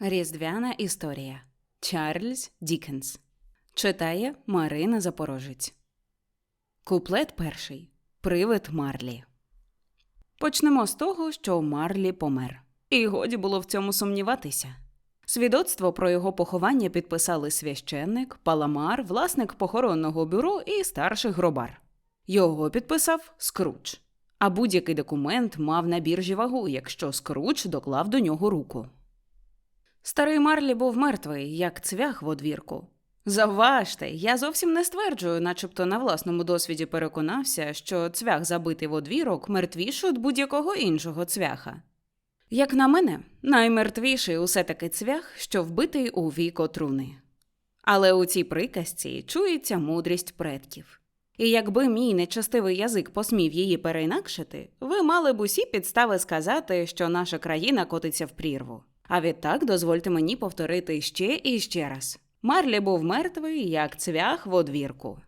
Різдвяна історія Чарльз Дікенс Читає Марина Запорожець. Куплет перший Привид Марлі. Почнемо з того, що Марлі помер. І годі було в цьому сумніватися. Свідоцтво про його поховання підписали священник, паламар, власник похоронного бюро і старший гробар. Його підписав Скрудж. А будь-який документ мав на біржі вагу, якщо Скрудж доклав до нього руку. Старий Марлі був мертвий, як цвях в одвірку. Завважте, я зовсім не стверджую, начебто на власному досвіді переконався, що цвях забитий в одвірок мертвіший від будь-якого іншого цвяха. Як на мене, наймертвіший усе таки цвях, що вбитий у віко труни. Але у цій приказці чується мудрість предків. І якби мій нечастивий язик посмів її переінакшити, ви мали б усі підстави сказати, що наша країна котиться в прірву. А відтак дозвольте мені повторити ще і ще раз. Марлі був мертвий, як цвях в одвірку.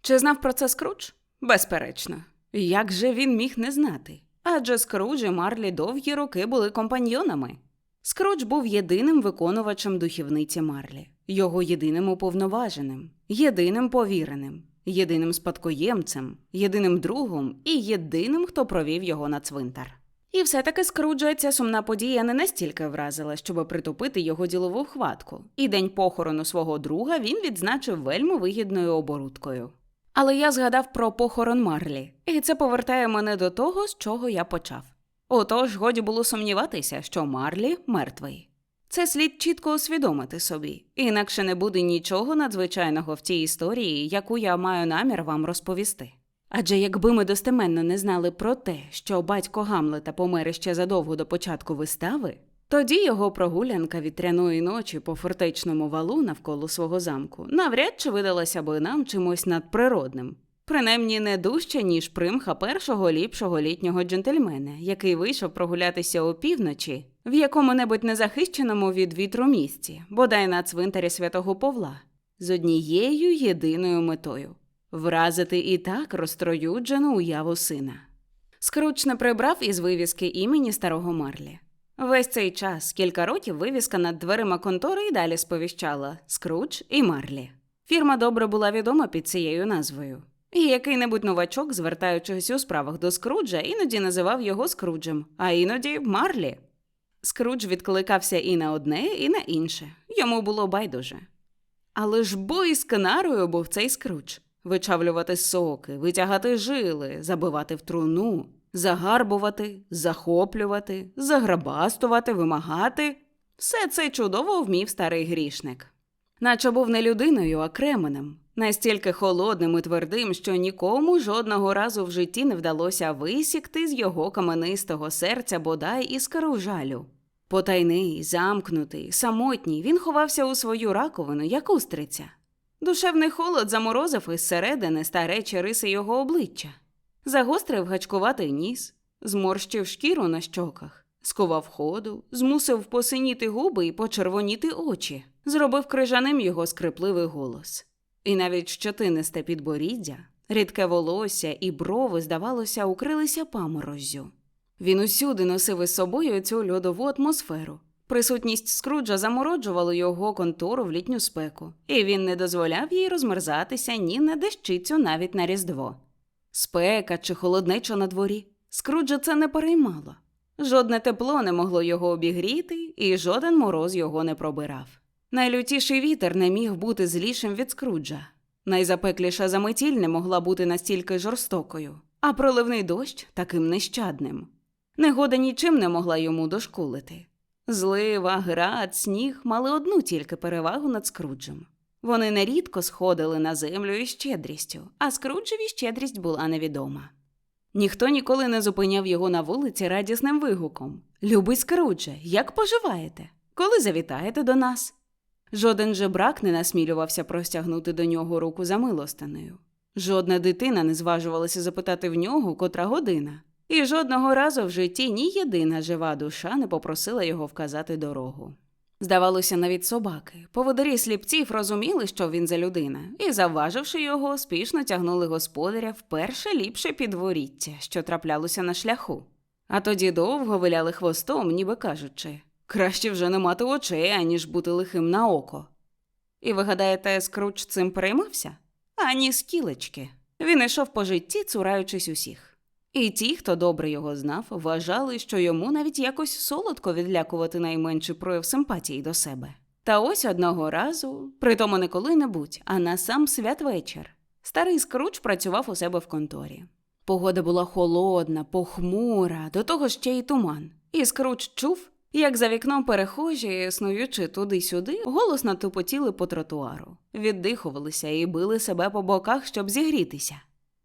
Чи знав про це Скрудж? Безперечно. Як же він міг не знати? Адже Скрудж і Марлі довгі роки були компаньйонами. Скрудж був єдиним виконувачем духівниці Марлі, його єдиним уповноваженим, єдиним повіреним, єдиним спадкоємцем, єдиним другом і єдиним, хто провів його на цвинтар. І все-таки Скруджа ця сумна подія не настільки вразила, щоб притупити його ділову хватку, і день похорону свого друга він відзначив вельми вигідною оборудкою. Але я згадав про похорон Марлі, і це повертає мене до того, з чого я почав. Отож, годі було сумніватися, що Марлі мертвий. Це слід чітко усвідомити собі, інакше не буде нічого надзвичайного в тій історії, яку я маю намір вам розповісти. Адже якби ми достеменно не знали про те, що батько Гамлета помер ще задовго до початку вистави, тоді його прогулянка вітряної ночі по фортечному валу навколо свого замку навряд чи видалася би нам чимось надприродним. Принаймні не дужче, ніж примха першого ліпшого літнього джентльмена, який вийшов прогулятися опівночі в якому-небудь незахищеному від вітру місці, бодай на цвинтарі святого Павла, з однією єдиною метою вразити і так розтроюджену уяву сина. Скруч не прибрав із вивіски імені старого Марлі. Весь цей час, кілька років, вивіска над дверима контори і далі сповіщала Скруч і Марлі. Фірма добре була відома під цією назвою. І який-небудь новачок, звертаючись у справах до Скруджа, іноді називав його Скруджем, а іноді Марлі. Скрудж відкликався і на одне, і на інше. Йому було байдуже. Але ж бой з канарою був цей Скрудж вичавлювати соки, витягати жили, забивати в труну, загарбувати, захоплювати, заграбастувати, вимагати. Все це чудово вмів старий грішник. Наче був не людиною, а кременем, настільки холодним і твердим, що нікому жодного разу в житті не вдалося висікти з його каменистого серця бодай іскру жалю. Потайний, замкнутий, самотній, він ховався у свою раковину, як устриця. Душевний холод заморозив із середини старечі риси його обличчя, загострив гачкуватий ніс, зморщив шкіру на щоках, сковав ходу, змусив посиніти губи і почервоніти очі, зробив крижаним його скрипливий голос. І навіть щетинисте підборіддя, рідке волосся і брови, здавалося, укрилися памороззю. Він усюди носив із собою цю льодову атмосферу, Присутність Скруджа замороджувала його контору в літню спеку, і він не дозволяв їй розмерзатися ні на дещицю, навіть на Різдво. Спека чи холоднеча на дворі. Скруджа це не переймало. Жодне тепло не могло його обігріти, і жоден мороз його не пробирав. Найлютіший вітер не міг бути злішим від Скруджа. Найзапекліша заметіль не могла бути настільки жорстокою, а проливний дощ таким нещадним. Негода нічим не могла йому дошкулити. Злива, град, сніг мали одну тільки перевагу над Скруджем. Вони нерідко сходили на землю із щедрістю, а Скруджеві щедрість була невідома. Ніхто ніколи не зупиняв його на вулиці радісним вигуком Любий Скрудже, як поживаєте? Коли завітаєте до нас? Жоден жебрак не насмілювався простягнути до нього руку за милостинею. Жодна дитина не зважувалася запитати в нього, котра година. І жодного разу в житті ні єдина жива душа не попросила його вказати дорогу. Здавалося, навіть собаки, поводарі сліпців розуміли, що він за людина, і, завваживши його, спішно тягнули господаря в перше ліпше підворіття, що траплялося на шляху. А тоді довго виляли хвостом, ніби кажучи Краще вже не мати очей, аніж бути лихим на око. І ви гадаєте, Скруч цим переймався? Ані скілечки. Він йшов по житті, цураючись усіх. І ті, хто добре його знав, вважали, що йому навіть якось солодко відлякувати найменший прояв симпатії до себе. Та ось одного разу, притому не коли-небудь, а на сам святвечір, старий Скруч працював у себе в конторі. Погода була холодна, похмура, до того ще й туман. І Скруч чув, як за вікном перехожі, снуючи туди-сюди, голосно тупотіли по тротуару, віддихувалися і били себе по боках, щоб зігрітися.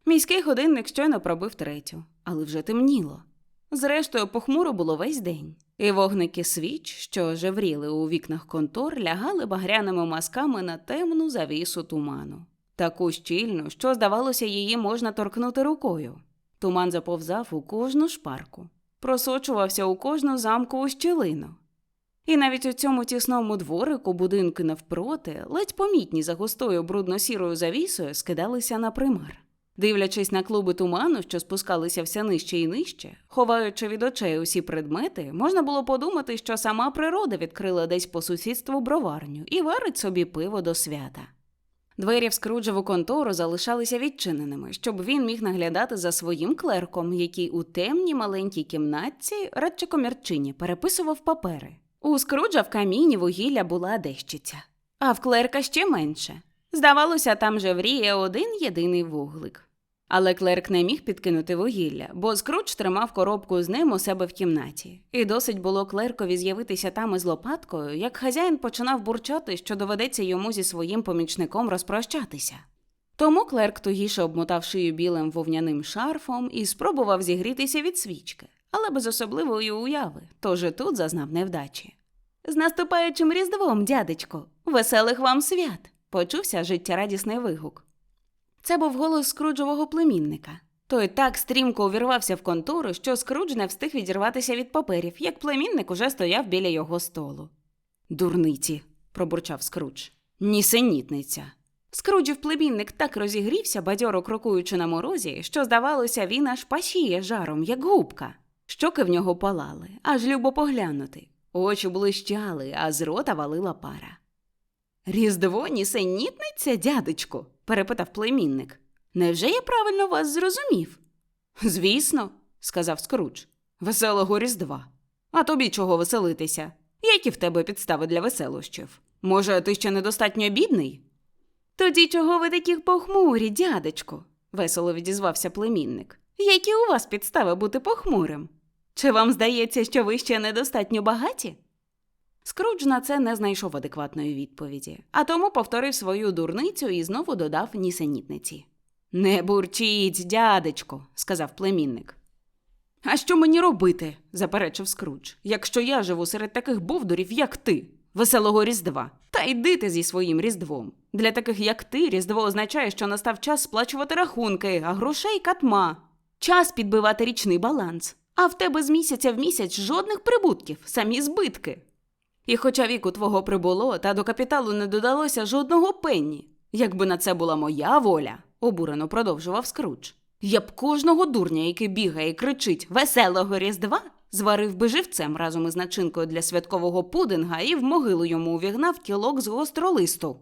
Міський годинник щойно пробив третю, але вже темніло. Зрештою, похмуро було весь день, і вогники свіч, що жевріли у вікнах контор, лягали багряними масками на темну завісу туману, таку щільну, що, здавалося, її можна торкнути рукою. Туман заповзав у кожну шпарку, просочувався у кожну замкову щілину. І навіть у цьому тісному дворику будинки навпроти, ледь помітні за густою брудно-сірою завісою, скидалися на примар. Дивлячись на клуби туману, що спускалися все нижче і нижче, ховаючи від очей усі предмети, можна було подумати, що сама природа відкрила десь по сусідству броварню і варить собі пиво до свята. Двері в Скруджеву контору залишалися відчиненими, щоб він міг наглядати за своїм клерком, який у темній маленькій кімнатці, радше комірчині, переписував папери. У Скруджа в каміні вугілля була дещиця, а в клерка ще менше. Здавалося, там же вріє один єдиний вуглик. Але клерк не міг підкинути вугілля, бо Скруч тримав коробку з ним у себе в кімнаті. І досить було клеркові з'явитися там із лопаткою, як хазяїн починав бурчати, що доведеться йому зі своїм помічником розпрощатися. Тому клерк тугіше обмотав шию білим вовняним шарфом і спробував зігрітися від свічки, але без особливої уяви, тож і тут зазнав невдачі. З наступаючим різдвом, дядечко, веселих вам свят! Почувся життєрадісний вигук. Це був голос скруджового племінника. Той так стрімко увірвався в контору, що Скрудж не встиг відірватися від паперів, як племінник уже стояв біля його столу. Дурниці, пробурчав Скрудж. Нісенітниця. Скруджів племінник так розігрівся, бадьоро крокуючи на морозі, що, здавалося, він аж пашіє жаром, як губка. Щоки в нього палали, аж любо поглянути. Очі блищали, а з рота валила пара. Різдво нісенітниця, дядечко? перепитав племінник. Невже я правильно вас зрозумів? Звісно, сказав Скрудж. Веселого Різдва. А тобі чого веселитися? Які в тебе підстави для веселощів? Може, ти ще недостатньо бідний? Тоді чого ви такі похмурі, дядечко? весело відізвався племінник. Які у вас підстави бути похмурим? Чи вам здається, що ви ще недостатньо багаті? Скрудж на це не знайшов адекватної відповіді, а тому повторив свою дурницю і знову додав нісенітниці. Не бурчіть, дядечко, сказав племінник. А що мені робити? заперечив Скрудж, якщо я живу серед таких бовдурів, як ти, веселого Різдва. Та йди ти зі своїм Різдвом. Для таких, як ти, Різдво означає, що настав час сплачувати рахунки, а грошей катма. Час підбивати річний баланс. А в тебе з місяця в місяць жодних прибутків, самі збитки. І хоча віку твого прибуло, та до капіталу не додалося жодного пенні. Якби на це була моя воля, обурено продовжував Скрудж. Я б кожного дурня, який бігає і кричить Веселого Різдва, зварив би живцем разом із начинкою для святкового пудинга і в могилу йому увігнав кілок з гостролисту.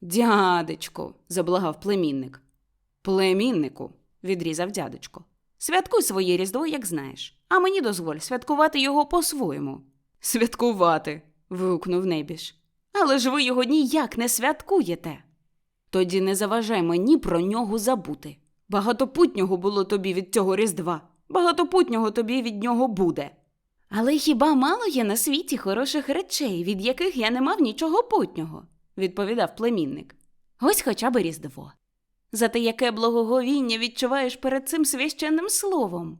Дядечко, заблагав племінник. Племіннику, відрізав дядечко. Святкуй своє Різдво, як знаєш, а мені дозволь святкувати його по-своєму. Святкувати. Вигукнув Небіж. Але ж ви його ніяк не святкуєте. Тоді не заважай мені про нього забути. Багатопутнього було тобі від цього Різдва, багатопутнього тобі від нього буде. Але хіба мало є на світі хороших речей, від яких я не мав нічого путнього, відповідав племінник. Ось хоча б Різдво. Зате яке благоговіння відчуваєш перед цим священним словом.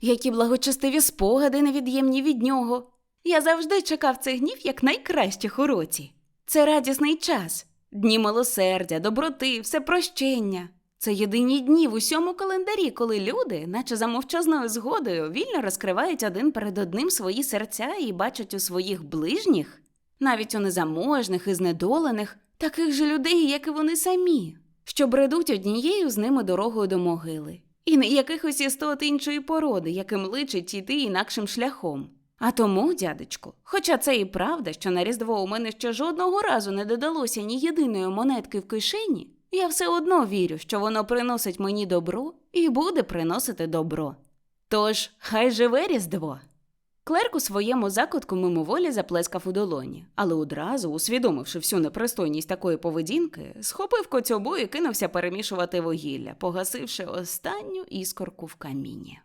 Які благочестиві спогади невід'ємні від нього. Я завжди чекав цих днів як найкращих у році. Це радісний час, дні милосердя, доброти, всепрощення. Це єдині дні в усьому календарі, коли люди, наче за мовчазною згодою, вільно розкривають один перед одним свої серця і бачать у своїх ближніх, навіть у незаможних і знедолених, таких же людей, як і вони самі, що бредуть однією з ними дорогою до могили, і не якихось істот іншої породи, яким личить іти інакшим шляхом. А тому, дядечку, хоча це і правда, що на Різдво у мене ще жодного разу не додалося ні єдиної монетки в кишені, я все одно вірю, що воно приносить мені добро і буде приносити добро. Тож, хай живе Різдво. Клерк у своєму закутку мимоволі заплескав у долоні, але одразу, усвідомивши всю непристойність такої поведінки, схопив коцюбу і кинувся перемішувати вугілля, погасивши останню іскорку в каміні.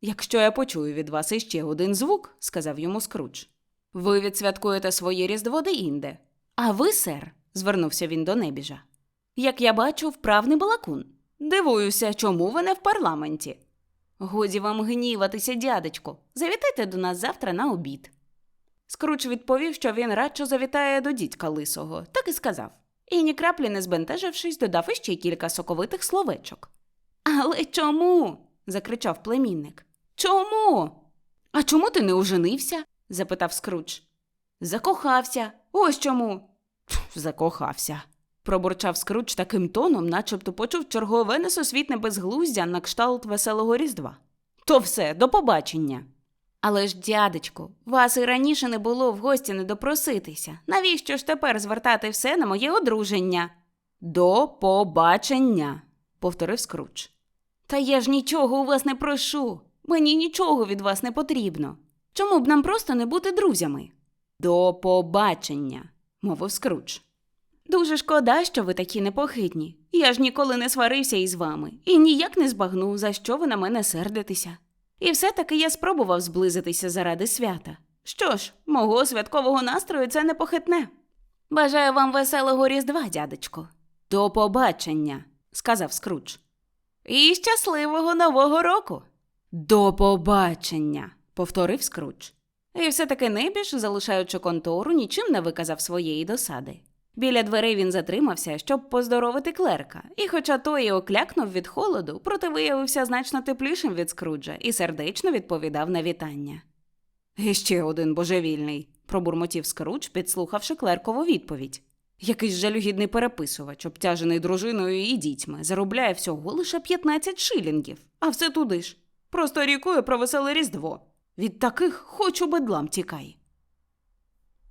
Якщо я почую від вас іще один звук, сказав йому Скрудж, ви відсвяткуєте своє Різдво де-інде. А ви, сер, звернувся він до небіжа. Як я бачу, вправний балакун. Дивуюся, чому ви не в парламенті. Годі вам гніватися, дядечку. Завітайте до нас завтра на обід. Скруч відповів, що він радше завітає до дідька лисого, так і сказав. І ні краплі не збентежившись, додав іще кілька соковитих словечок. Але чому? закричав племінник. Чому? А чому ти не оженився? запитав Скруч. Закохався. Ось чому. Закохався. пробурчав Скруч таким тоном, начебто почув чергове несосвітне безглуздя на кшталт веселого Різдва. То все, до побачення. Але ж, дядечку, вас і раніше не було в гості не допроситися. Навіщо ж тепер звертати все на моє одруження? До побачення, повторив Скруч. Та я ж нічого у вас не прошу. Мені нічого від вас не потрібно. Чому б нам просто не бути друзями? До побачення, мовив Скруч. Дуже шкода, що ви такі непохитні. Я ж ніколи не сварився із вами і ніяк не збагну, за що ви на мене сердитеся. І все-таки я спробував зблизитися заради свята. Що ж, мого святкового настрою це не похитне. Бажаю вам веселого Різдва, дядечко. До побачення, сказав Скрудж. І щасливого Нового року. До побачення, повторив Скрудж. І все-таки небіж, залишаючи контору, нічим не виказав своєї досади. Біля дверей він затримався, щоб поздоровити клерка, і хоча той і оклякнув від холоду, проте виявився значно теплішим від Скруджа і сердечно відповідав на вітання. І ще один божевільний, пробурмотів Скрудж, підслухавши клеркову відповідь. Якийсь жалюгідний переписувач, обтяжений дружиною і дітьми, заробляє всього лише 15 шилінгів, а все туди ж. Просто рікує про веселе Різдво. Від таких хоч у бедлам тікай.